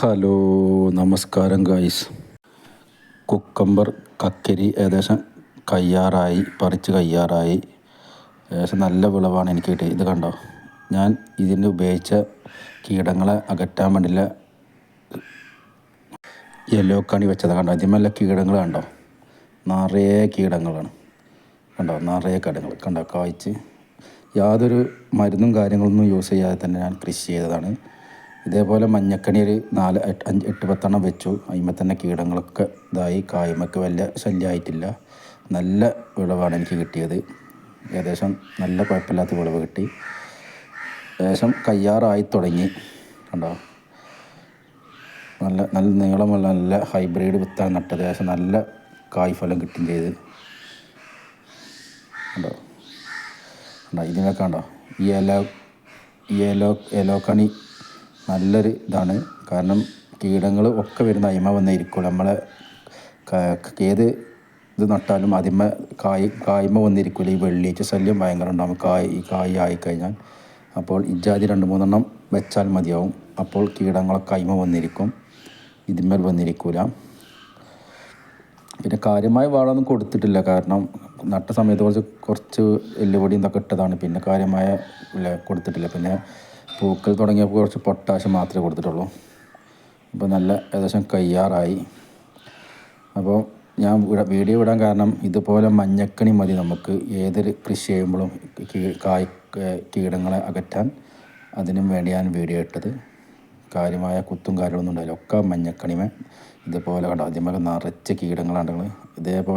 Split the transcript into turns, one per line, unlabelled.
Hello നമസ്കാരം guys cucumber കക്കരി ഏകദേശം കയ്യാറായി പറിച്ച് കയ്യാറായി. ഏകദേശം നല്ല വിളവാണ് എനിക്ക് കിട്ടിയത്. ഇത് കണ്ടോ? ഞാൻ ഇതിന് ഉപയോഗിച്ച കീടങ്ങളെ അകറ്റാൻ വേണ്ടിയുള്ള യെല്ലോ കണി വെച്ചത് കണ്ടോ? ഇതിമല്ല കീടങ്ങൾ കണ്ടോ? നിറയെ കീടങ്ങളാണ്. കണ്ടോ? നിറയെ കീടങ്ങൾ. കണ്ടോ? കായ്ച്ച് യാതൊരു മരുന്നും കാര്യങ്ങളൊന്നും യൂസ് ചെയ്യാതെ തന്നെ ഞാൻ കൃഷി ചെയ്തതാണ്. ഇതേപോലെ മഞ്ഞക്കണി ഒരു നാല് അഞ്ച് എട്ട് പത്തെണ്ണം വെച്ചു. അതിന്മേൽ തന്നെ കീടങ്ങളൊക്കെ ഇതായി കായ്മൊക്കെ വലിയ ശല്യമായിട്ടില്ല നല്ല വിളവാണ് എനിക്ക് കിട്ടിയത്. ഏകദേശം നല്ല കുഴപ്പമില്ലാത്ത വിളവ് കിട്ടി. ഏകദേശം കയ്യാറായി തുടങ്ങി. കണ്ടോ? നല്ല നല്ല നീളമുള്ള നല്ല ഹൈബ്രിഡ് വിത്താണ് നട്ടത്. ഏകദേശം നല്ല കായ്ഫലം കിട്ടുകയും ചെയ്ത്. കണ്ടോ? കണ്ടോ? ഇതിനൊക്കെ കണ്ടോ? ഈ ഇല ഈ എലോ ഇലക്കണി നല്ലൊരു ഇതാണ്. കാരണം കീടങ്ങൾ ഒക്കെ വരുന്ന അയിമ വന്നേ ഇരിക്കുള്ളൂ. നമ്മളെ ഏത് ഇത് നട്ടാലും അതിമ കായ് കായ്മ വന്നിരിക്കില്ല ഈ വെള്ളിയിട്ട് ശല്യം ഭയങ്കര ഉണ്ടാകും കായ് കായ് ആയിക്കഴിഞ്ഞാൽ. അപ്പോൾ ഇജാതി രണ്ട് മൂന്നെണ്ണം വെച്ചാൽ മതിയാവും. അപ്പോൾ കീടങ്ങളൊക്കെ അയിമ വന്നിരിക്കും ഇതിന്മേൽ വന്നിരിക്കൂല പിന്നെ കാര്യമായ വളമൊന്നും കൊടുത്തിട്ടില്ല. കാരണം നട്ട സമയത്ത് കുറച്ച് കുറച്ച് എല്ലുപൊടി ഇതൊക്കെ ഇട്ടതാണ്. പിന്നെ കാര്യമായ കൊടുത്തിട്ടില്ല. പിന്നെ പൂക്കൾ തുടങ്ങിയപ്പോൾ കുറച്ച് പൊട്ടാശ് മാത്രമേ കൊടുത്തിട്ടുള്ളൂ. അപ്പോൾ നല്ല ഏകദേശം കയ്യാറായി. അപ്പോൾ ഞാൻ വീഡിയോ ഇടാൻ കാരണം ഇതുപോലെ മഞ്ഞക്കണി മതി നമുക്ക്. ഏതൊരു കൃഷി ചെയ്യുമ്പോഴും കായ് കീടങ്ങളെ അകറ്റാൻ അതിനും വേണ്ടി ഞാൻ വീഡിയോ ഇട്ടത്. കാര്യമായ കുത്തും കാര്യങ്ങളൊന്നും ഉണ്ടായില്ല. ഒക്കെ മഞ്ഞക്കണിമേ ഇതുപോലെ കണ്ടോ? ആദ്യമൊക്കെ നിറച്ച് കീടങ്ങളാണ് ഇതേപോലെ